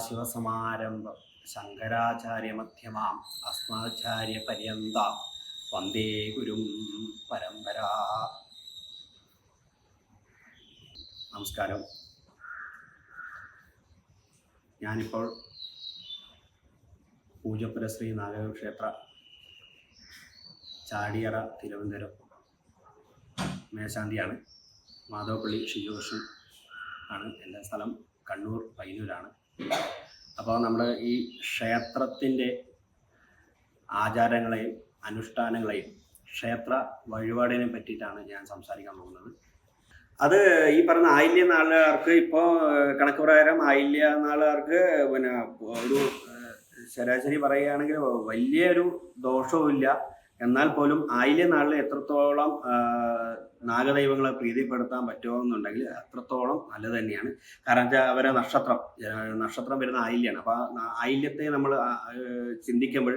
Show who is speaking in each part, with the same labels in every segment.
Speaker 1: സദാശിവസമാരംഭം ശങ്കരാചാര്യമധ്യമാം. അസ്മാചാര്യപര്യന്താം. വന്ദേ ഗുരും പരമ്പരാ. നമസ്കാരം. ഞാനിപ്പോൾ പൂജപ്പുര ശ്രീ നാഗദേവ ക്ഷേത്ര ചാടിയറ തിരുവനന്തപുരം മേശാന്തിയാണ്. മാധവപ്പള്ളി ഷിജോഷി ആണ് എന്റെ സ്ഥലം. കണ്ണൂർ പയ്യന്നൂരാണ്. അപ്പോൾ നമ്മൾ ഈ ക്ഷേത്രത്തിന്റെ ആചാരങ്ങളെയും അനുഷ്ഠാനങ്ങളെയും ക്ഷേത്ര വഴിപാടിനെ പറ്റിയിട്ടാണ് ഞാൻ സംസാരിക്കാൻ പോകുന്നത്. അത് ഈ പറഞ്ഞ ആയില്യ നാളുകാർക്ക് ഇപ്പോൾ കണക്ക് പ്രകാരം ആയില്യ നാളുകാർക്ക് പിന്നെ ഒരു ശരാശരി പറയുകയാണെങ്കിൽ വലിയൊരു ദോഷവുമില്ല. എന്നാൽ പോലും ആയില്യ നാളിൽ എത്രത്തോളം നാഗദൈവങ്ങളെ പ്രീതിപ്പെടുത്താൻ പറ്റുമെന്നുണ്ടെങ്കിൽ അത്രത്തോളം നല്ലത് തന്നെയാണ്. കാരണം വെച്ചാൽ അവരെ നക്ഷത്രം നക്ഷത്രം വരുന്ന ആയില്യാണ്. അപ്പോൾ ആയില്യത്തെ നമ്മൾ ചിന്തിക്കുമ്പോൾ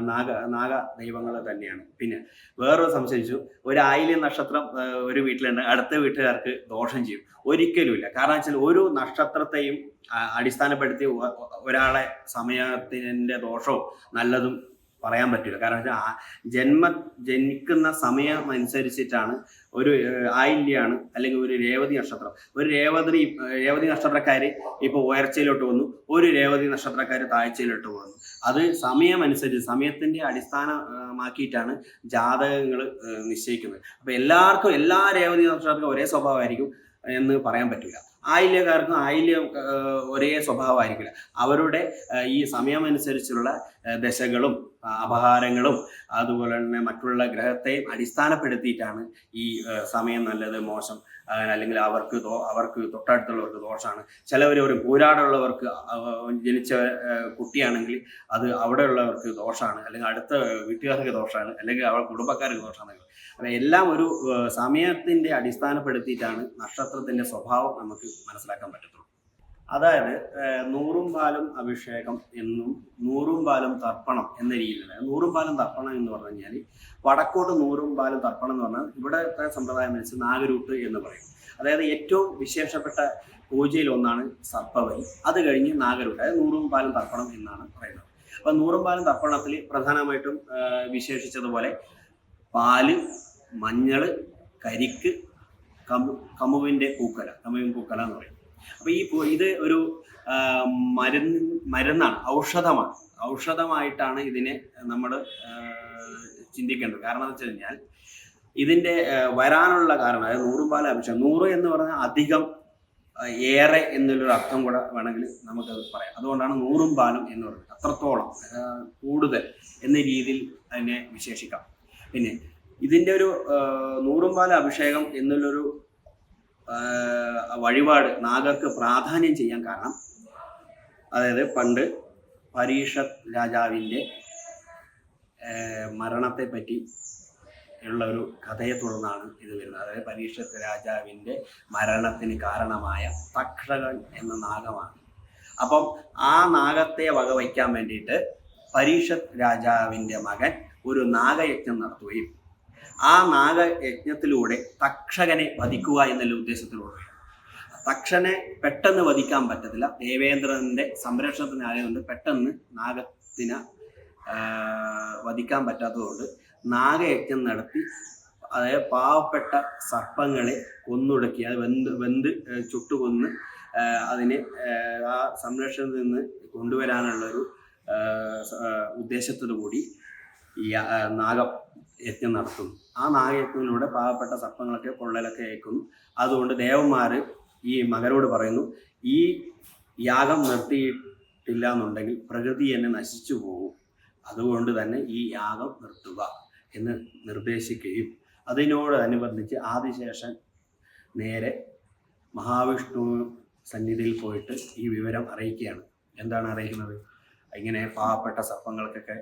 Speaker 1: നാഗ നാഗ ദൈവങ്ങൾ തന്നെയാണ്. പിന്നെ വേറെ സംശയിച്ചു. ഒരു ആയില്യ നക്ഷത്രം ഒരു വീട്ടിലുണ്ട്. അടുത്ത വീട്ടുകാർക്ക് ദോഷം ചെയ്യും. ഒരിക്കലുമില്ല. കാരണം വെച്ചാൽ ഒരു നക്ഷത്രത്തെയും അടിസ്ഥാനപ്പെടുത്തി ഒരാളെ സമയത്തിന്റെ ദോഷവും നല്ലതും പറയാൻ പറ്റില്ല. കാരണം വെച്ചാൽ ജന്മ ജനിക്കുന്ന സമയം അനുസരിച്ചിട്ടാണ് ഒരു ആയില്യാണ് അല്ലെങ്കിൽ ഒരു രേവതി നക്ഷത്രം. ഒരു രേവതി രേവതി നക്ഷത്രക്കാര് ഇപ്പോൾ ഉയർച്ചയിലോട്ട് വന്നു. ഒരു രേവതി നക്ഷത്രക്കാര് താഴ്ചയിലോട്ട് വന്നു. അത് സമയം അനുസരിച്ച് സമയത്തിന്റെ അടിസ്ഥാനമാക്കിയിട്ടാണ് ജാതകങ്ങൾ നിശ്ചയിക്കുന്നത്. അപ്പൊ എല്ലാവർക്കും എല്ലാ രേവതി നക്ഷത്രക്കും ഒരേ സ്വഭാവമായിരിക്കും എന്ന് പറയാൻ പറ്റില്ല. ആയില്യക്കാർക്കും ആയില്യം ഒരേ സ്വഭാവമായിരിക്കില്ല. അവരുടെ ഈ സമയമനുസരിച്ചുള്ള ദശകളും അപഹാരങ്ങളും അതുപോലെ തന്നെ മറ്റുള്ള ഗ്രഹത്തെയും അടിസ്ഥാനപ്പെടുത്തിയിട്ടാണ് ഈ സമയം നല്ലത് മോശം അല്ലെങ്കിൽ അവർക്ക് അവർക്ക് തൊട്ടടുത്തുള്ളവർക്ക് ദോഷമാണ് ചിലവർ ഒരു പൂരാടുള്ളവർക്ക് ജനിച്ച കുട്ടിയാണെങ്കിൽ അത് അവിടെയുള്ളവർക്ക് ദോഷമാണ് അല്ലെങ്കിൽ അടുത്ത വീട്ടുകാർക്ക് ദോഷമാണ് അല്ലെങ്കിൽ അവരുടെ കുടുംബക്കാർക്ക് ദോഷമാണ് അപ്പം എല്ലാം ഒരു സമയത്തിന്റെ അടിസ്ഥാനപ്പെടുത്തിയിട്ടാണ് നക്ഷത്രത്തിന്റെ സ്വഭാവം നമുക്ക് മനസ്സിലാക്കാൻ പറ്റത്തുള്ളൂ. അതായത് നൂറും പാലും അഭിഷേകം എന്നും നൂറും പാലും തർപ്പണം എന്ന രീതിയിലാണ്. നൂറും പാലും തർപ്പണം എന്ന് പറഞ്ഞു കഴിഞ്ഞാൽ വടക്കോട്ട് നൂറും പാലും തർപ്പണം എന്ന് പറഞ്ഞാൽ ഇവിടുത്തെ സമ്പ്രദായം വെച്ച് നാഗരൂട്ട് എന്ന് പറയും. അതായത് ഏറ്റവും വിശേഷപ്പെട്ട പൂജയിൽ ഒന്നാണ് സർപ്പവലി അത് കഴിഞ്ഞ് നാഗരൂട്ട് അതായത് നൂറും പാലും തർപ്പണം എന്നാണ് പറയുന്നത്. അപ്പൊ നൂറും പാലും തർപ്പണത്തിൽ പ്രധാനമായിട്ടും വിശേഷിച്ചതുപോലെ പാൽ മഞ്ഞൾ കരിക്ക് കമു കമുവിന്റെ പൂക്കല കമുവിൻ പൂക്കല എന്ന് പറയും. അപ്പൊ ഈ ഇത് ഒരു മരുന്ന് മരുന്നാണ് ഔഷധമാണ്. ഔഷധമായിട്ടാണ് ഇതിനെ നമ്മൾ ചിന്തിക്കേണ്ടത്. കാരണം എന്ന് വെച്ച് കഴിഞ്ഞാൽ ഇതിന്റെ വരാനുള്ള കാരണം അതായത് നൂറുപാല അഭിഷേകം നൂറ് എന്ന് പറഞ്ഞാൽ അധികം ഏറെ എന്നുള്ളൊരു അർത്ഥം കൂടെ വേണമെങ്കിൽ നമുക്കത് പറയാം. അതുകൊണ്ടാണ് നൂറും പാലും എന്ന് പറയുന്നത്. അത്രത്തോളം കൂടുതൽ എന്ന രീതിയിൽ അതിനെ വിശേഷിക്കാം. പിന്നെ ഇതിന്റെ ഒരു നൂറും പാല അഭിഷേകം എന്നുള്ളൊരു വഴിപാട് നാഗർക്ക് പ്രാധാന്യം ചെയ്യാൻ കാരണം അതായത് പണ്ട് പരീഷത് രാജാവിന്റെ മരണത്തെ പറ്റി ഉള്ള ഒരു കഥയെ തുടർന്നാണ് ഇത് വരുന്നത്. അതായത് പരീക്ഷത്ത് രാജാവിന്റെ മരണത്തിന് കാരണമായ തക്ഷകൻ എന്ന നാഗമാണ്. അപ്പം ആ നാഗത്തെ വകവയ്ക്കാൻ വേണ്ടിയിട്ട് പരീക്ഷത് രാജാവിന്റെ മകൻ ഒരു നാഗയജ്ഞം നടത്തുകയും ആ നാഗയജ്ഞത്തിലൂടെ തക്ഷകനെ വധിക്കുക എന്നുള്ള ഉദ്ദേശത്തിലൂടെ. തക്ഷനെ പെട്ടെന്ന് വധിക്കാൻ പറ്റത്തില്ല. ദേവേന്ദ്രന്റെ സംരക്ഷണത്തിനായതുകൊണ്ട് പെട്ടെന്ന് നാഗത്തിനെ വധിക്കാൻ പറ്റാത്തതുകൊണ്ട് നാഗയജ്ഞം നടത്തി അതായത് പാവപ്പെട്ട സർപ്പങ്ങളെ കൊന്നൊടുക്കി അത് വെന്ത് വെന്ത് ചുട്ടുകൊന്ന് അതിനെ ആ സംരക്ഷണത്തിൽ നിന്ന് കൊണ്ടുവരാനുള്ളൊരു ഉദ്ദേശത്തോടു കൂടി ഈ നാഗം യജ്ഞം നടത്തുന്നു. ആ നാഗയജ്ഞത്തിലൂടെ പാവപ്പെട്ട സർപ്പങ്ങളൊക്കെ പൊള്ളലൊക്കെ ഏൽക്കുന്നു അതുകൊണ്ട് ദേവന്മാർ ഈ മകരോട് പറയുന്നു ഈ യാഗം നിർത്തിയിട്ടില്ല എന്നുണ്ടെങ്കിൽ പ്രകൃതി എന്നെ നശിച്ചു പോകും. അതുകൊണ്ട് തന്നെ ഈ യാഗം നിർത്തുക എന്ന് നിർദ്ദേശിക്കുകയും അതിനോടനുബന്ധിച്ച് ആദിശേഷൻ നേരെ മഹാവിഷ്ണു സന്നിധിയിൽ പോയിട്ട് ഈ വിവരം അറിയിക്കുകയാണ്. എന്താണ് അറിയിക്കുന്നത്? ഇങ്ങനെ പാവപ്പെട്ട സർപ്പങ്ങൾക്കൊക്കെ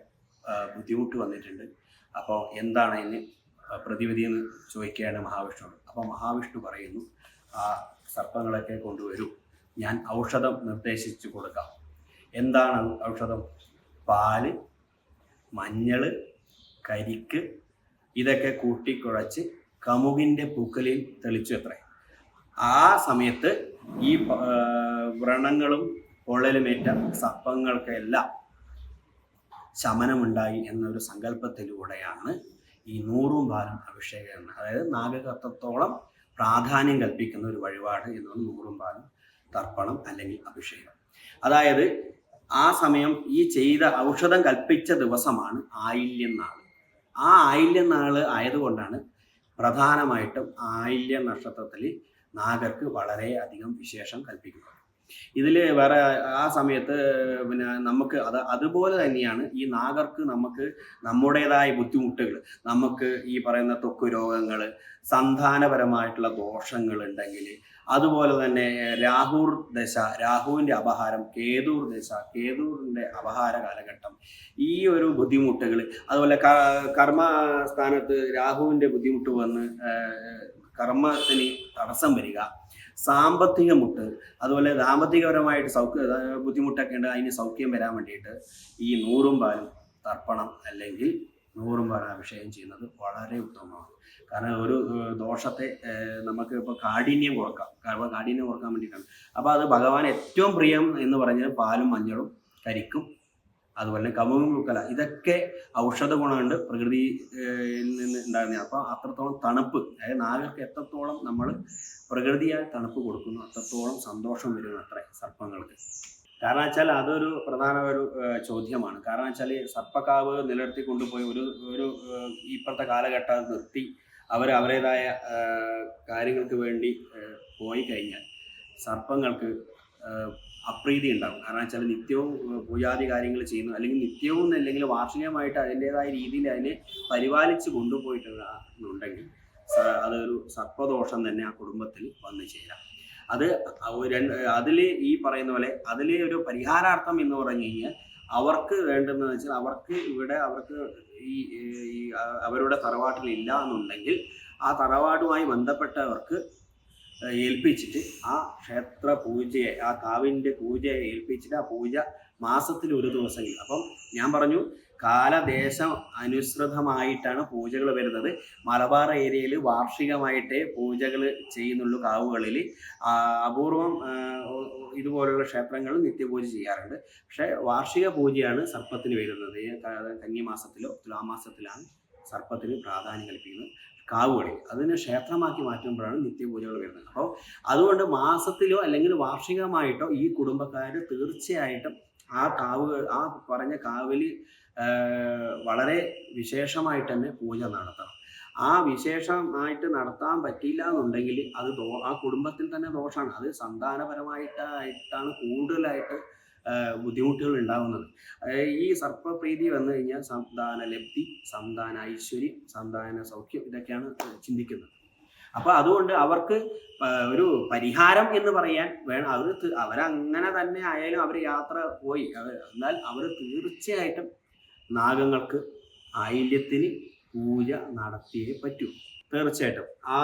Speaker 1: ബുദ്ധിമുട്ട് വന്നിട്ടുണ്ട്. അപ്പോൾ എന്താണ് അതിന് പ്രതിവിധി എന്ന് ചോദിക്കുകയാണ് മഹാവിഷ്ണു. അപ്പോൾ മഹാവിഷ്ണു പറയുന്നു ആ സർപ്പങ്ങളൊക്കെ കൊണ്ടുവരൂ. ഞാൻ ഔഷധം നിർദ്ദേശിച്ചു കൊടുക്കാം. എന്താണ് ഔഷധം? പാൽ മഞ്ഞൾ കരിക്ക് ഇതൊക്കെ കൂട്ടിക്കുഴച്ച് കമുകിന്റെ പൂക്കലിൽ തെളിച്ചു അത്രേ. ആ സമയത്ത് ഈ വ്രണങ്ങളും പൊള്ളലുമേറ്റ സർപ്പങ്ങൾക്കെല്ലാം ശമനമുണ്ടായി എന്നൊരു സങ്കല്പത്തിലൂടെയാണ് ഈ നൂറും പാലും അഭിഷേകമാണ്. അതായത് നാഗകത്വത്തോളം പ്രാധാന്യം കൽപ്പിക്കുന്ന ഒരു വഴിപാട് എന്നാണ് നൂറും പാലും തർപ്പണം അല്ലെങ്കിൽ അഭിഷേകം. അതായത് ആ സമയം ഈ ചെയ്ത ഔഷധം കൽപ്പിച്ച ദിവസമാണ് ആയില്യനാൾ ആ ആയില്യനാൾ ആയതുകൊണ്ടാണ് പ്രധാനമായിട്ടും ആയില്യ നക്ഷത്രത്തിൽ നാഗർക്ക് വളരെ അധികം വിശേഷം കൽപ്പിക്കുന്നത്. ഇതിൽ വേറെ ആ സമയത്ത് പിന്നെ നമുക്ക് അത് അതുപോലെ തന്നെയാണ് ഈ നാഗർക്ക് നമുക്ക് നമ്മുടേതായ ബുദ്ധിമുട്ടുകൾ. നമുക്ക് ഈ പറയുന്ന തൊക്ക് രോഗങ്ങൾ സന്താനപരമായിട്ടുള്ള ദോഷങ്ങൾ ഉണ്ടെങ്കിൽ അതുപോലെ തന്നെ രാഹുർ ദശ രാഹുവിന്റെ അപഹാരം കേതൂർ ദശ കേതൂറിന്റെ അപഹാര കാലഘട്ടം ഈ ഒരു ബുദ്ധിമുട്ടുകൾ അതുപോലെ കർമ്മ സ്ഥാനത്ത് രാഹുവിന്റെ ബുദ്ധിമുട്ട് വന്ന് കർമ്മത്തിന് തടസ്സം വരിക സാമ്പത്തിക മുട്ട് അതുപോലെ ദാമ്പത്തികപരമായിട്ട് സൗഖ്യ ബുദ്ധിമുട്ടൊക്കെ ഉണ്ട് അതിന് സൗഖ്യം വരാൻ വേണ്ടിയിട്ട് ഈ നൂറും പാലും തർപ്പണം അല്ലെങ്കിൽ നൂറും പാലും അഭിഷേകം ചെയ്യുന്നത് വളരെ ഉത്തമമാണ്. കാരണം ഒരു ദോഷത്തെ നമുക്ക് ഇപ്പോൾ കാഠിന്യം കുറക്കാം. കാഠിന്യം കുറയ്ക്കാൻ വേണ്ടിയിട്ടാണ്. അപ്പോൾ അത് ഭഗവാൻ ഏറ്റവും പ്രിയം എന്ന് പറഞ്ഞാൽ പാലും മഞ്ഞളും കരിക്കും. അതുപോലെ കമുകും മുക്കല ഇതൊക്കെ ഔഷധ ഗുണമുണ്ട് പ്രകൃതിയിൽ നിന്ന് ഉണ്ടാകുന്ന. അപ്പം അത്രത്തോളം തണുപ്പ് അതായത് നാഗർക്ക് എത്രത്തോളം നമ്മൾ പ്രകൃതിയാൽ തണുപ്പ് കൊടുക്കുന്നു അത്രത്തോളം സന്തോഷം വരുന്നു അത്ര സർപ്പങ്ങൾക്ക്. കാരണം വെച്ചാൽ അതൊരു പ്രധാന ഒരു ചോദ്യമാണ്. കാരണം വെച്ചാൽ സർപ്പക്കാവ് നിലനിർത്തി കൊണ്ടുപോയി ഒരു ഒരു ഇപ്പോഴത്തെ കാലഘട്ടം നിർത്തി അവർ അവരുടേതായ കാര്യങ്ങൾക്ക് വേണ്ടി പോയി കഴിഞ്ഞാൽ സർപ്പങ്ങൾക്ക് അപ്രീതി ഉണ്ടാകും കാരണം വെച്ചാൽ നിത്യവും പൂജാതി കാര്യങ്ങൾ ചെയ്യുന്നു. അല്ലെങ്കിൽ നിത്യവും അല്ലെങ്കിൽ വാർഷികമായിട്ട് അതിന്റെതായ രീതിയിൽ അതിനെ പരിപാലിച്ച് കൊണ്ടുപോയിട്ടുണ്ടെങ്കിൽ അതൊരു സർപ്പദോഷം തന്നെ ആ കുടുംബത്തിൽ വന്നു ചേരാം. അത് അതിൽ ഈ പറയുന്ന പോലെ അതിലെ ഒരു പരിഹാരാർത്ഥം എന്ന് പറഞ്ഞു കഴിഞ്ഞാൽ അവർക്ക് വേണ്ടതെന്ന് വെച്ചാൽ അവർക്ക് ഇവിടെ അവർക്ക് ഈ അവരുടെ തറവാട്ടിൽ ഇല്ല എന്നുണ്ടെങ്കിൽ ആ തറവാടുമായി ബന്ധപ്പെട്ടവർക്ക് ഏൽപ്പിച്ചിട്ട് ആ ക്ഷേത്ര പൂജയെ ആ കാവിന്റെ പൂജയെ ഏൽപ്പിച്ചിട്ട് ആ പൂജ മാസത്തിൽ ഒരു ദിവസമെങ്കിലും. അപ്പം ഞാൻ പറഞ്ഞു കാലദേശം അനുസൃതമായിട്ടാണ് പൂജകൾ വരുന്നത്. മലബാർ ഏരിയയിൽ വാർഷികമായിട്ടേ പൂജകൾ ചെയ്യുന്നുള്ളൂ കാവുകളിൽ അപൂർവം ഇതുപോലുള്ള ക്ഷേത്രങ്ങളിൽ നിത്യപൂജ ചെയ്യാറുണ്ട്. പക്ഷേ വാർഷിക പൂജയാണ് സർപ്പത്തിന് വരുന്നത്. കന്നിമാസത്തിലോ തുലാമാസത്തിലാണ് സർപ്പത്തിന് പ്രാധാന്യം കൽപ്പിക്കുന്നത്. കാവുകളിൽ അതിനെ ക്ഷേത്രമാക്കി മാറ്റുമ്പോഴാണ് നിത്യപൂജകൾ വരുന്നത്. അപ്പോൾ അതുകൊണ്ട് മാസത്തിലോ അല്ലെങ്കിൽ വാർഷികമായിട്ടോ ഈ കുടുംബക്കാർ തീർച്ചയായിട്ടും ആ കാവ് ആ പറഞ്ഞ കാവലി വളരെ വിശേഷമായിട്ട് തന്നെ പൂജ നടത്തണം. ആ വിശേഷമായിട്ട് നടത്താൻ പറ്റിയില്ല എന്നുണ്ടെങ്കിൽ അത് ആ കുടുംബത്തിൽ തന്നെ ദോഷമാണ് അത് സന്താനപരമായിട്ടായിട്ടാണ് കൂടുതലായിട്ട് ബുദ്ധിമുട്ടുകൾ ഉണ്ടാകുന്നത്. ഈ സർപ്പപ്രീതി വന്നു കഴിഞ്ഞാൽ സന്താന ലബ്ധി സന്താന ഐശ്വര്യം സന്താന സൗഖ്യം ഇതൊക്കെയാണ് ചിന്തിക്കുന്നത്. അപ്പോൾ അതുകൊണ്ട് അവർക്ക് ഒരു പരിഹാരം എന്ന് പറയാൻ വേണം അവർ അവരങ്ങനെ തന്നെ ആയാലും അവർ യാത്ര പോയി. എന്നാൽ അവർ തീർച്ചയായിട്ടും നാഗങ്ങൾക്ക് ആയില്യത്തിന് പൂജ നടത്തിയേ പറ്റൂ. തീർച്ചയായിട്ടും. ആ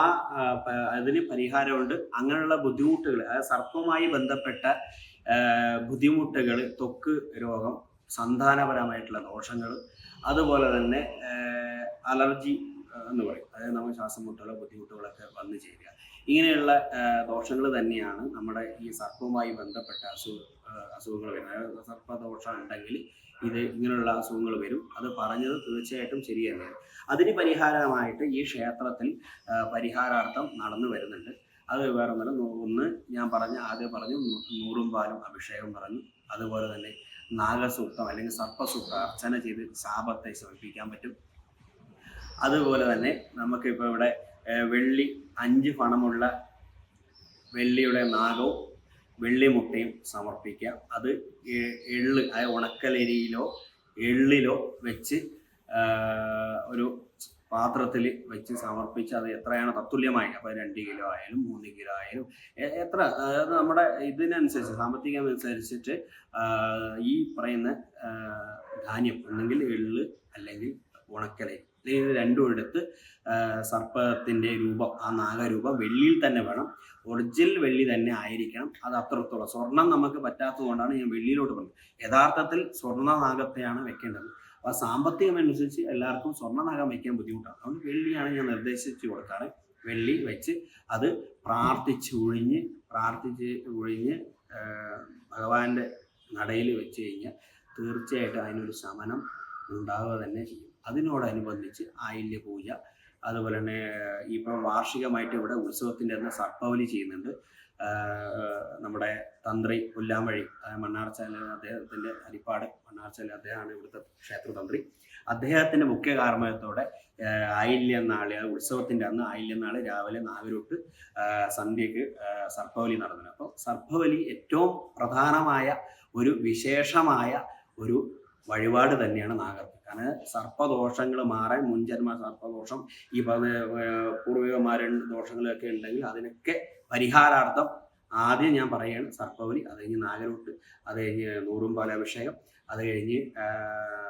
Speaker 1: അതിന് പരിഹാരമുണ്ട്. അങ്ങനെയുള്ള ബുദ്ധിമുട്ടുകൾ സർപ്പവുമായി ബന്ധപ്പെട്ട ബുദ്ധിമുട്ടുകൾ ത്വക്ക് രോഗം സന്താനപരമായിട്ടുള്ള ദോഷങ്ങൾ അതുപോലെ തന്നെ അലർജി എന്ന് പറയും. അതായത് നമ്മൾ ശ്വാസം മുട്ടുള്ള ബുദ്ധിമുട്ടുകളൊക്കെ വന്നു ചേരുക. ഇങ്ങനെയുള്ള ദോഷങ്ങൾ തന്നെയാണ് നമ്മുടെ ഈ സർപ്പവുമായി ബന്ധപ്പെട്ട അസുഖ അസുഖങ്ങൾ വരുന്നത്. സർപ്പദോഷം ഉണ്ടെങ്കിൽ ഇത് ഇങ്ങനെയുള്ള അസുഖങ്ങൾ വരും. അത് പറഞ്ഞത് തീർച്ചയായിട്ടും ശരി അതിന് പരിഹാരമായിട്ട് ഈ ക്ഷേത്രത്തിൽ പരിഹാരാർത്ഥം നടന്നു വരുന്നുണ്ട്. അത് വേറെ ഒന്നല്ല ഒന്ന് ഞാൻ പറഞ്ഞ ആദ്യം പറഞ്ഞു നൂറും പാലും അഭിഷേകം പറഞ്ഞു. അതുപോലെ തന്നെ നാഗസൂക്തം അല്ലെങ്കിൽ സർപ്പസൂക്തം അർച്ചന ചെയ്ത് ശാപത്തെ ശമിപ്പിക്കാൻ പറ്റും. അതുപോലെ തന്നെ നമുക്കിപ്പോൾ ഇവിടെ വെള്ളി അഞ്ച് പണമുള്ള വെള്ളിയുടെ നാഗവും വെള്ളിമുട്ടയും സമർപ്പിക്കാം. അത് എള്ള് അതായത് ഉണക്കലരിയിലോ എള്ളിലോ വെച്ച് ഒരു പാത്രത്തിൽ വെച്ച് സമർപ്പിച്ച് അത് എത്രയാണ്? തത്തുല്യമായി. അപ്പോൾ രണ്ട് കിലോ ആയാലും മൂന്ന് കിലോ ആയാലും എത്ര? അതായത് നമ്മുടെ ഇതിനനുസരിച്ച് സാമ്പത്തികം അനുസരിച്ചിട്ട് ഈ പറയുന്ന ധാന്യം ഒന്നെങ്കിൽ എള്ള് അല്ലെങ്കിൽ ഉണക്കലരി അല്ലെങ്കിൽ ഇത് രണ്ടും എടുത്ത് സർപ്പത്തിന്റെ രൂപം ആ നാഗരൂപം വെള്ളിയിൽ തന്നെ വേണം. ഒറിജിനൽ വെള്ളി തന്നെ ആയിരിക്കണം. അത് അത്രത്തോളം. സ്വർണം നമുക്ക് പറ്റാത്തത് കൊണ്ടാണ് ഞാൻ വെള്ളിയിലോട്ട് പറഞ്ഞത്. യഥാർത്ഥത്തിൽ സ്വർണ നാഗത്തെയാണ് വെക്കേണ്ടത്. അപ്പോൾ സാമ്പത്തികം അനുസരിച്ച് എല്ലാവർക്കും സ്വർണ നഖം വയ്ക്കാൻ ബുദ്ധിമുട്ടാണ്. അതുകൊണ്ട് വെള്ളിയാണ് ഞാൻ നിർദ്ദേശിച്ചു കൊടുക്കാറ്. വെള്ളി വെച്ച് അത് പ്രാർത്ഥിച്ച് ഒഴിഞ്ഞ് പ്രാർത്ഥിച്ച് ഒഴിഞ്ഞ് ഭഗവാന്റെ നടയിൽ വെച്ച് കഴിഞ്ഞാൽ തീർച്ചയായിട്ടും അതിനൊരു ശമനം ഉണ്ടാവുക തന്നെ ചെയ്യും. അതിനോടനുബന്ധിച്ച് ആയില്യ പൂജ അതുപോലെ തന്നെ ഇപ്പം വാർഷികമായിട്ട് ഇവിടെ ഉത്സവത്തിന്റെ അന്ന് സർപ്പവലി ചെയ്യുന്നുണ്ട്. നമ്മുടെ തന്ത്രി പുല്ലാമഴി മണ്ണാർച്ചാല അദ്ദേഹത്തിന്റെ ഹരിപ്പാട് മണ്ണാർച്ചാല അദ്ദേഹമാണ് ഇവിടുത്തെ ക്ഷേത്രതന്ത്രി അദ്ദേഹത്തിന്റെ മുഖ്യ കാർമ്മയത്തോടെ ആഹ് ഉത്സവത്തിന്റെ അന്ന് ആയില്യനാൾ രാവിലെ നാവിലൊട്ട് സന്ധ്യക്ക് സർപ്പവലി നടന്നു അപ്പോൾ സർപ്പവലി ഏറ്റവും പ്രധാനമായ ഒരു വിശേഷമായ ഒരു വഴിപാട് തന്നെയാണ് നാഗർക്ക് കാരണം സർപ്പദോഷങ്ങൾ മാറാൻ മുൻജന്മ സർപ്പദോഷം ഈ പൂർവികന്മാരുടെ ദോഷങ്ങളൊക്കെ ഉണ്ടെങ്കിൽ അതിനൊക്കെ പരിഹാരാർത്ഥം ആദ്യം ഞാൻ പറയുകയാണ് സർപ്പവലി അത് കഴിഞ്ഞ് നാഗരൂട്ട് അത് കഴിഞ്ഞ് നൂറും പാലാഭിഷേകം അത് കഴിഞ്ഞ്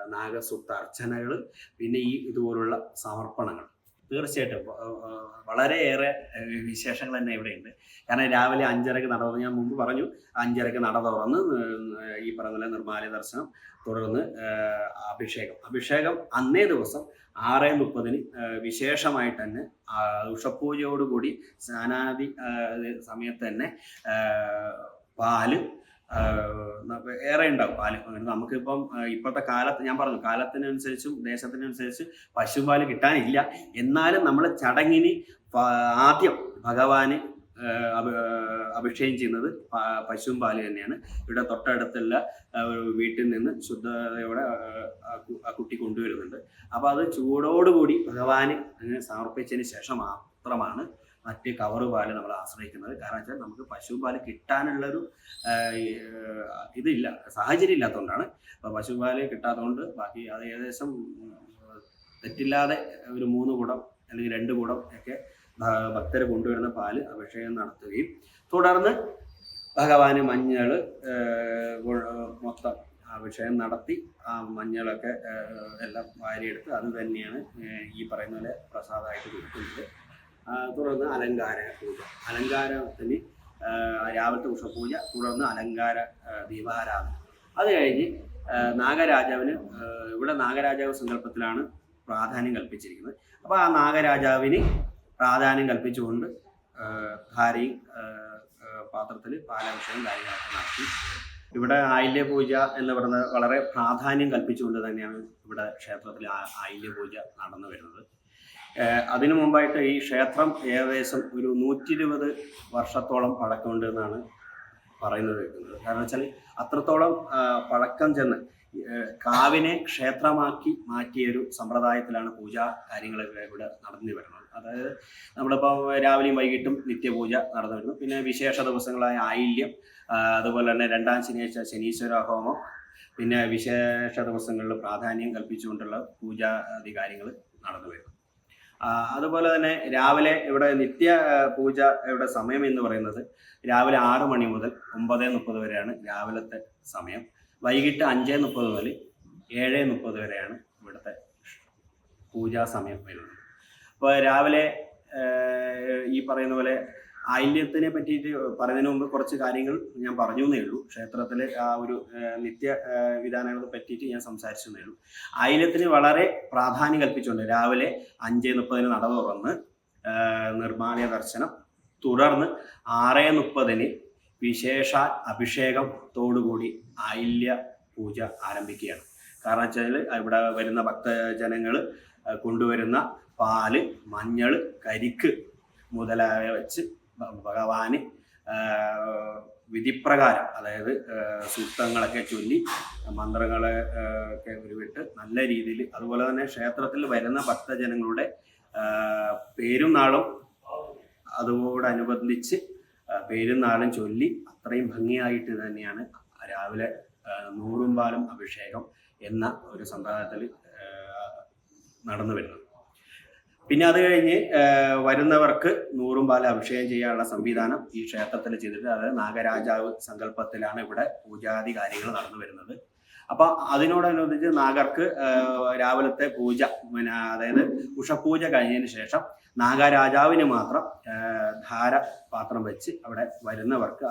Speaker 1: നാഗസുത്ത അർച്ചനകൾ പിന്നെ ഈ ഇതുപോലുള്ള സമർപ്പണങ്ങൾ. തീർച്ചയായിട്ടും. വളരെയേറെ വിശേഷങ്ങൾ തന്നെ ഇവിടെയുണ്ട്. കാരണം രാവിലെ അഞ്ചരക്ക് നട ഞാൻ മുമ്പ് പറഞ്ഞു. അഞ്ചരക്ക് നട തുറന്ന് ഈ പറഞ്ഞ നിർമ്മാല്യ ദർശനം തുടർന്ന് അഭിഷേകം. അഭിഷേകം അന്നേ ദിവസം ആറ് മുപ്പതിന് വിശേഷമായിട്ട് തന്നെ ഉഷപ്പൂജയോടുകൂടി സ്നാനാദി സമയത്ത് തന്നെ പാൽ ഏറെ ഉണ്ടാവും നമുക്കിപ്പം ഇപ്പോഴത്തെ കാലത്ത് ഞാൻ പറഞ്ഞു കാലത്തിനനുസരിച്ചും ദേശത്തിനനുസരിച്ച് പശുപാൽ കിട്ടാനില്ല. എന്നാലും നമ്മൾ ചടങ്ങിന് ആദ്യം ഭഗവാന് അഭിഷേകം ചെയ്യുന്നത് പശുവും പാൽ തന്നെയാണ്. ഇവിടെ തൊട്ടടുത്തുള്ള വീട്ടിൽ നിന്ന് ശുദ്ധതയോടെ ആ കുട്ടി കൊണ്ടുവരുന്നുണ്ട്. അപ്പോൾ അത് ചൂടോടുകൂടി ഭഗവാന് അങ്ങനെ സമർപ്പിച്ചതിന് ശേഷം മാത്രമാണ് മറ്റ് കവർ പാൽ നമ്മൾ ആശ്രയിക്കുന്നത്. കാരണം വെച്ചാൽ നമുക്ക് പശു പാൽ കിട്ടാനുള്ളൊരു ഇതില്ല സാഹചര്യം ഇല്ലാത്തതുകൊണ്ടാണ് അപ്പോൾ പശു പാൽ കിട്ടാത്തതുകൊണ്ട് ബാക്കി അത് ഏകദേശം തെറ്റില്ലാതെ ഒരു മൂന്ന് കുടം അല്ലെങ്കിൽ രണ്ട് കുടം ഒക്കെ ഭക്തർ കൊണ്ടുവരുന്ന പാൽ അഭിഷേകം നടത്തുകയും തുടർന്ന് ഭഗവാന് മഞ്ഞൾ മൊത്തം അഭിഷേകം നടത്തി ആ മഞ്ഞളൊക്കെ എല്ലാം വാരിയെടുത്ത് അത് തന്നെയാണ് ഈ പറയുന്ന പോലെ പ്രസാദമായിട്ട് കൊടുക്കുന്നത്. തുടർന്ന് അലങ്കാര പൂജ. അലങ്കാരത്തിന് രാവിലത്തെ ഉഷപൂജ തുടർന്ന് അലങ്കാര ദീപാരാധന. അത് കഴിഞ്ഞ് നാഗരാജാവിന് ഇവിടെ നാഗരാജാവ് സങ്കല്പത്തിലാണ് പ്രാധാന്യം കൽപ്പിച്ചിരിക്കുന്നത്. അപ്പോൾ ആ നാഗരാജാവിന് പ്രാധാന്യം കൽപ്പിച്ചുകൊണ്ട് ധാരയും പാത്രത്തിൽ പാലാഭിഷേകം കാര്യങ്ങളൊക്കെ നടത്തി. ഇവിടെ ആയില്യ പൂജ എന്ന് പറയുന്നത് വളരെ പ്രാധാന്യം കൽപ്പിച്ചുകൊണ്ട് തന്നെയാണ് ഇവിടെ ക്ഷേത്രത്തിൽ ആയില്യപൂജ ആയില്യ പൂജ നടന്നു വരുന്നത്. അതിനു മുമ്പായിട്ട് ഈ ക്ഷേത്രം ഏകദേശം ഒരു നൂറ്റി ഇരുപത് വർഷത്തോളം പഴക്കമുണ്ട് എന്നാണ് പറയുന്നത് കേൾക്കുന്നത്. കാരണം വെച്ചാൽ അത്രത്തോളം പഴക്കം ചെന്ന് കാവിനെ ക്ഷേത്രമാക്കി മാറ്റിയൊരു സമ്പ്രദായത്തിലാണ് പൂജ കാര്യങ്ങളൊക്കെ ഇവിടെ നടന്നു വരുന്നത്. അതായത് നമ്മളിപ്പോൾ രാവിലെയും വൈകിട്ടും നിത്യപൂജ നടന്നു വരുന്നു. പിന്നെ വിശേഷ ദിവസങ്ങളായ ആയില്യം അതുപോലെ തന്നെ രണ്ടാം ശനിയാഴ്ച ശനീശ്വര ഹോമം പിന്നെ വിശേഷ ദിവസങ്ങളിൽ പ്രാധാന്യം കൽപ്പിച്ചുകൊണ്ടുള്ള പൂജാദി കാര്യങ്ങൾ നടന്നു വരുന്നു. അതുപോലെ തന്നെ രാവിലെ ഇവിടെ നിത്യ പൂജ ഇവിടെ സമയം എന്ന് പറയുന്നത് രാവിലെ ആറ് മണി മുതൽ ഒമ്പത് മുപ്പത് വരെയാണ് രാവിലത്തെ സമയം. വൈകിട്ട് അഞ്ച് മുപ്പത് മുതൽ ഏഴ് മുപ്പത് വരെയാണ് ഇവിടുത്തെ പൂജാ സമയം വരുന്നത്. അപ്പോൾ രാവിലെ ഈ പറയുന്ന പോലെ ആയില്യത്തിനെ പറ്റിയിട്ട് പറയുന്നതിന് മുമ്പ് കുറച്ച് കാര്യങ്ങൾ ഞാൻ പറഞ്ഞു എന്നേ ഉള്ളൂ. ക്ഷേത്രത്തിലെ ആ ഒരു നിത്യ വിധാനങ്ങളെ പറ്റിയിട്ട് ഞാൻ സംസാരിച്ചു എന്നേ ഉള്ളൂ. ആയില്യത്തിന് വളരെ പ്രാധാന്യം കൽപ്പിച്ചുകൊണ്ട് രാവിലെ അഞ്ച് മുപ്പതിന് നട തുറന്ന് ആ, നിർമ്മാല്യ ദർശനം തുടർന്ന് ആറ് മുപ്പതിന് വിശേഷ അഭിഷേകത്തോടുകൂടി ആയില്യ പൂജ ആരംഭിക്കുകയാണ്. കാരണം വെച്ചാൽ ഇവിടെ വരുന്ന ഭക്തജനങ്ങൾ കൊണ്ടുവരുന്ന പാൽ മഞ്ഞൾ കരിക്ക് മുതലായ വെച്ച് ഭഗവാന് വിധിപ്രകാരം അതായത് സൂക്തങ്ങളൊക്കെ ചൊല്ലി മന്ത്രങ്ങളെ ഒക്കെ ഉരുവിട്ട് നല്ല രീതിയിൽ അതുപോലെ തന്നെ ക്ഷേത്രത്തിൽ വരുന്ന ഭക്തജനങ്ങളുടെ പേരും നാളും അതോടനുബന്ധിച്ച് പേരും നാളും ചൊല്ലി അത്രയും ഭംഗിയായിട്ട് തന്നെയാണ് രാവിലെ നൂറും പാലും അഭിഷേകം എന്ന ഒരു സമ്പ്രദായത്തിൽ നടന്നു വരുന്നത്. പിന്നെ അത് കഴിഞ്ഞ് വരുന്നവർക്ക് നൂറും പാല അഭിഷേകം ചെയ്യാനുള്ള സംവിധാനം ഈ ക്ഷേത്രത്തിൽ ചെയ്തിട്ട് അതായത് നാഗരാജാവ് സങ്കല്പത്തിലാണ് ഇവിടെ പൂജാതി കാര്യങ്ങൾ നടന്നു വരുന്നത്. അപ്പൊ അതിനോടനുബന്ധിച്ച് നാഗർക്ക് രാവിലത്തെ പൂജ പിന്നെ അതായത് ഉഷപൂജ കഴിഞ്ഞതിന് ശേഷം നാഗരാജാവിന് മാത്രം ധാര പാത്രം വെച്ച് അവിടെ വരുന്നവർക്ക്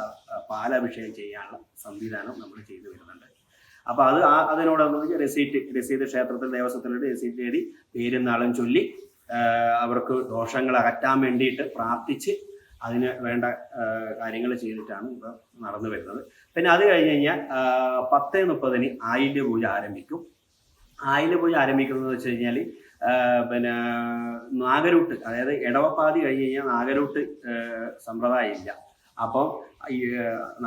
Speaker 1: പാലഭിഷേകം ചെയ്യാനുള്ള സംവിധാനം നമ്മൾ ചെയ്തു വരുന്നുണ്ട്. അപ്പൊ അത് ആ അതിനോടനുബന്ധിച്ച് രസീറ്റ് രസീത് ക്ഷേത്രത്തിൽ ദേവസ്വത്തിലൂടെ രസീറ്റ് എഴുതി പേരും നാളും ചൊല്ലി അവർക്ക് ദോഷങ്ങൾ അകറ്റാൻ വേണ്ടിയിട്ട് പ്രാർത്ഥിച്ച് അതിന് വേണ്ട കാര്യങ്ങൾ ചെയ്തിട്ടാണ് ഇവിടെ നടന്നു വരുന്നത്. പിന്നെ അത് കഴിഞ്ഞ് കഴിഞ്ഞാൽ പത്ത് മുപ്പതിന് ആയില്യ പൂജ ആരംഭിക്കും. ആയില്യ പൂജ ആരംഭിക്കുന്നത് വെച്ച് കഴിഞ്ഞാൽ പിന്നെ നാഗരൂട്ട് അതായത് ഇടവപ്പാതി കഴിഞ്ഞ് കഴിഞ്ഞാൽ നാഗരൂട്ട് സമ്പ്രദായം ഇല്ല അപ്പം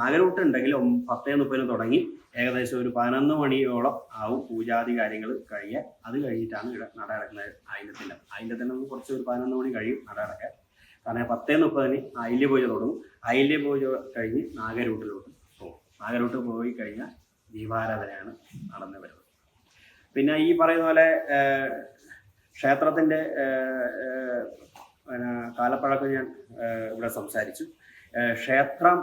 Speaker 1: നാഗരൂട്ട് ഉണ്ടെങ്കിൽ പത്തേ മുപ്പതിന് തുടങ്ങി. ഏകദേശം ഒരു പതിനൊന്ന് മണിയോളം ആവും പൂജാതി കാര്യങ്ങൾ കഴിയാൻ അത് കഴിഞ്ഞിട്ടാണ് ഇവിടെ നട അടക്കുന്നത് ആയില്യത്തിന്റെ. ആയില്യത്തിന്റെ കുറച്ച് ഒരു പതിനൊന്ന് മണി കഴിയും നട അടക്കാൻ കാരണം പത്തേ മുപ്പതിന് ആയില്യ പൂജ തുടങ്ങും. ആയില്യ പൂജ കഴിഞ്ഞ് നാഗരൂട്ടിലോട്ട്. പോകും നാഗരൂട്ട് പോയി കഴിഞ്ഞാൽ ദീപാരാധനയാണ് നടന്നു വരുന്നത്. പിന്നെ ഈ പറയുന്ന പോലെ ക്ഷേത്രത്തിന്റെ കാലപ്പഴക്കം ഞാൻ ഇവിടെ സംസാരിച്ചു. ക്ഷേത്രം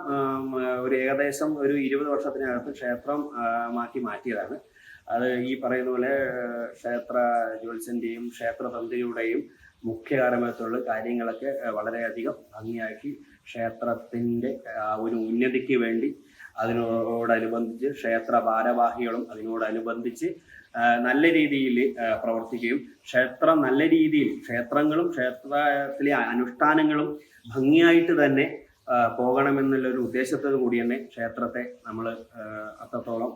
Speaker 1: ഒരു ഏകദേശം ഒരു ഇരുപത് വർഷത്തിനകത്ത് ക്ഷേത്രം മാറ്റി മാറ്റിയതാണ്. അത് ഈ പറയുന്ന പോലെ ക്ഷേത്ര ജ്യോത്സ്യന്റെയും ക്ഷേത്രതന്ത്രിയുടെയും മുഖ്യ കാരണത്തുള്ള കാര്യങ്ങളൊക്കെ വളരെയധികം ഭംഗിയാക്കി ക്ഷേത്രത്തിന്റെ ഒരു ഉന്നതിക്ക് വേണ്ടി അതിനോടനുബന്ധിച്ച് ക്ഷേത്ര ഭാരവാഹികളും അതിനോടനുബന്ധിച്ച് നല്ല രീതിയിൽ പ്രവർത്തിക്കുകയും ക്ഷേത്രം നല്ല രീതിയിൽ ക്ഷേത്രങ്ങളും ക്ഷേത്രത്തിലെ അനുഷ്ഠാനങ്ങളും ഭംഗിയായിട്ട് തന്നെ ആ, പോകണമെന്നുള്ള ഒരു ഉദ്ദേശത്തോടു കൂടി തന്നെ ക്ഷേത്രത്തെ നമ്മൾ അത്രത്തോളം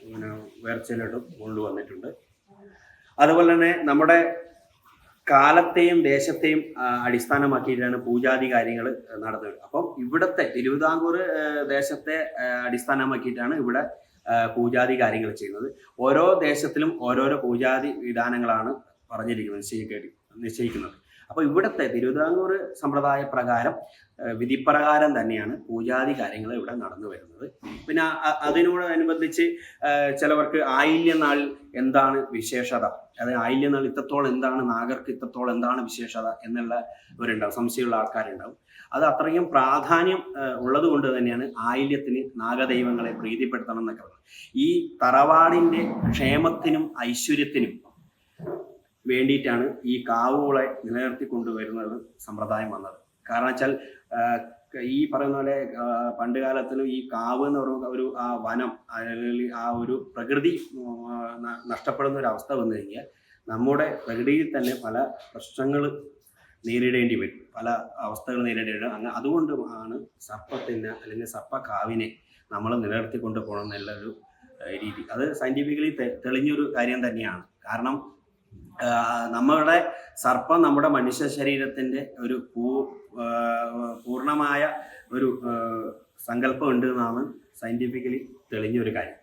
Speaker 1: ഇങ്ങനെ ഉയർച്ചയിലോട്ടും കൊണ്ടുവന്നിട്ടുണ്ട്. അതുപോലെ തന്നെ നമ്മുടെ കാലത്തെയും ദേശത്തെയും അടിസ്ഥാനമാക്കിയിട്ടാണ് പൂജാതി കാര്യങ്ങൾ നടന്നത്. അപ്പം ഇവിടുത്തെ തിരുവിതാംകൂർ ദേശത്തെ അടിസ്ഥാനമാക്കിയിട്ടാണ് ഇവിടെ പൂജാതി കാര്യങ്ങൾ ചെയ്യുന്നത്. ഓരോ ദേശത്തിലും ഓരോരോ പൂജാതി വിധാനങ്ങളാണ് പറഞ്ഞിരിക്കുന്നത് നിശ്ചയിക്കേണ്ടി നിശ്ചയിക്കുന്നത്. അപ്പോൾ ഇവിടുത്തെ തിരുവിതാംകൂർ സമ്പ്രദായ പ്രകാരം വിധിപ്രകാരം തന്നെയാണ് പൂജാതി കാര്യങ്ങൾ ഇവിടെ നടന്നു വരുന്നത്. പിന്നെ അതിനോട് അതിനോടനുബന്ധിച്ച് ചിലവർക്ക് ആയില്യനാൾ എന്താണ് വിശേഷത? അതായത് ആയില്യനാൾ ഇത്രത്തോളം എന്താണ് നാഗർക്ക് ഇത്രത്തോളം എന്താണ് വിശേഷത എന്നുള്ള ഇവരുണ്ടാവും സംശയമുള്ള ആൾക്കാരുണ്ടാവും. അത് അത്രയും പ്രാധാന്യം ഉള്ളത് കൊണ്ട് തന്നെയാണ് ആയില്യത്തിന് നാഗദൈവങ്ങളെ പ്രീതിപ്പെടുത്തണം എന്നൊക്കെ ഈ തറവാടിന്റെ ക്ഷേമത്തിനും ഐശ്വര്യത്തിനും വേണ്ടിയിട്ടാണ് ഈ കാവുകളെ നിലനിർത്തി കൊണ്ടുവരുന്നത് സമ്പ്രദായം വന്നത്. കാരണം വെച്ചാൽ ഈ പറയുന്ന പോലെ പണ്ട് കാലത്തിൽ ഈ കാവ് എന്ന് പറയുന്ന ഒരു ആ വനം അല്ലെങ്കിൽ ആ ഒരു പ്രകൃതി നഷ്ടപ്പെടുന്ന ഒരു അവസ്ഥ വന്നു കഴിഞ്ഞാൽ നമ്മുടെ പ്രകൃതിയിൽ തന്നെ പല പ്രശ്നങ്ങൾ നേരിടേണ്ടി വരും. പല അവസ്ഥകൾ നേരിടേണ്ടി വരും. അങ്ങനെ അതുകൊണ്ട് ആണ് സർപ്പത്തിന് അല്ലെങ്കിൽ സർപ്പക്കാവിനെ നമ്മൾ നിലനിർത്തിക്കൊണ്ട് പോകണം എന്നുള്ളൊരു രീതി. അത് സയന്റിഫിക്കലി തെളിഞ്ഞൊരു കാര്യം തന്നെയാണ്. കാരണം ആഹ്, നമ്മളുടെ സർപ്പം നമ്മുടെ മനുഷ്യ ശരീരത്തിന്റെ ഒരു പൂ പൂർണമായ ഒരു ആഹ്, സങ്കല്പം ഉണ്ട് എന്നാണ് സയന്റിഫിക്കലി തെളിഞ്ഞൊരു കാര്യം.